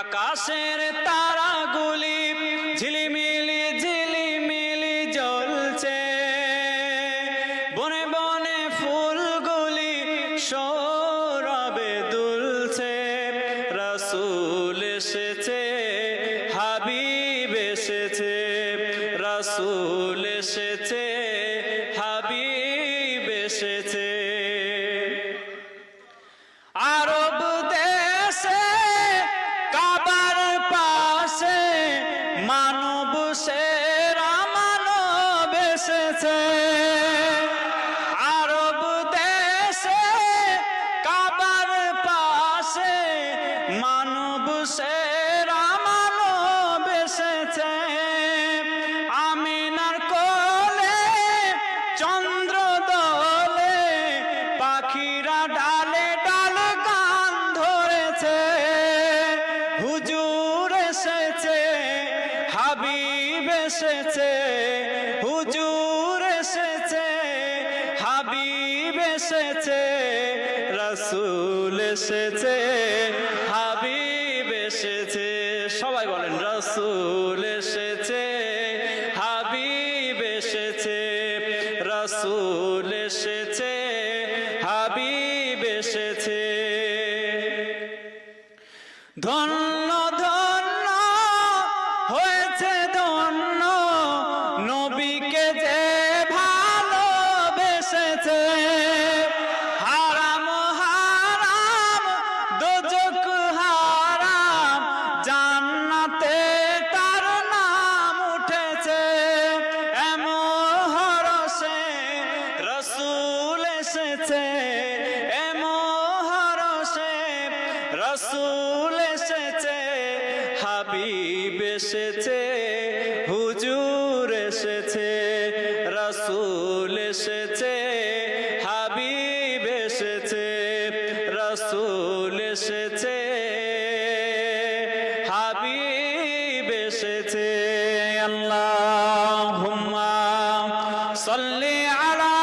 আকাশের তারাগুলি ঝিলিমিলি ঝিলিমিলি জ্বলছে। বনে বনে ফুলগুলি সৌরবে দুলছে। রসুল এসেছে, হাবিব এসেছে, রসুল এসেছে মানব সেরা মানব এসেছে আমিনার কোলে চন্দ্র দলে পাখিরা ডালে ডালে গান হুজুর এসেছে, হাবিব হুজুর এসেছে, হাবিব এসেছে, রসুল এসেছে। রসুল এসেছে হাবিব এসেছে। ধন্য ধন্য হয়েছে এসেছে এমহরসে রসুল এসেছে, হাবিব এসেছে, হুজুর এসেছে, রসুল এসেছে, হাবিব এসেছে, রসুল এসেছে, হাবিব এসেছে। আল্লাহ সাল্লি আলা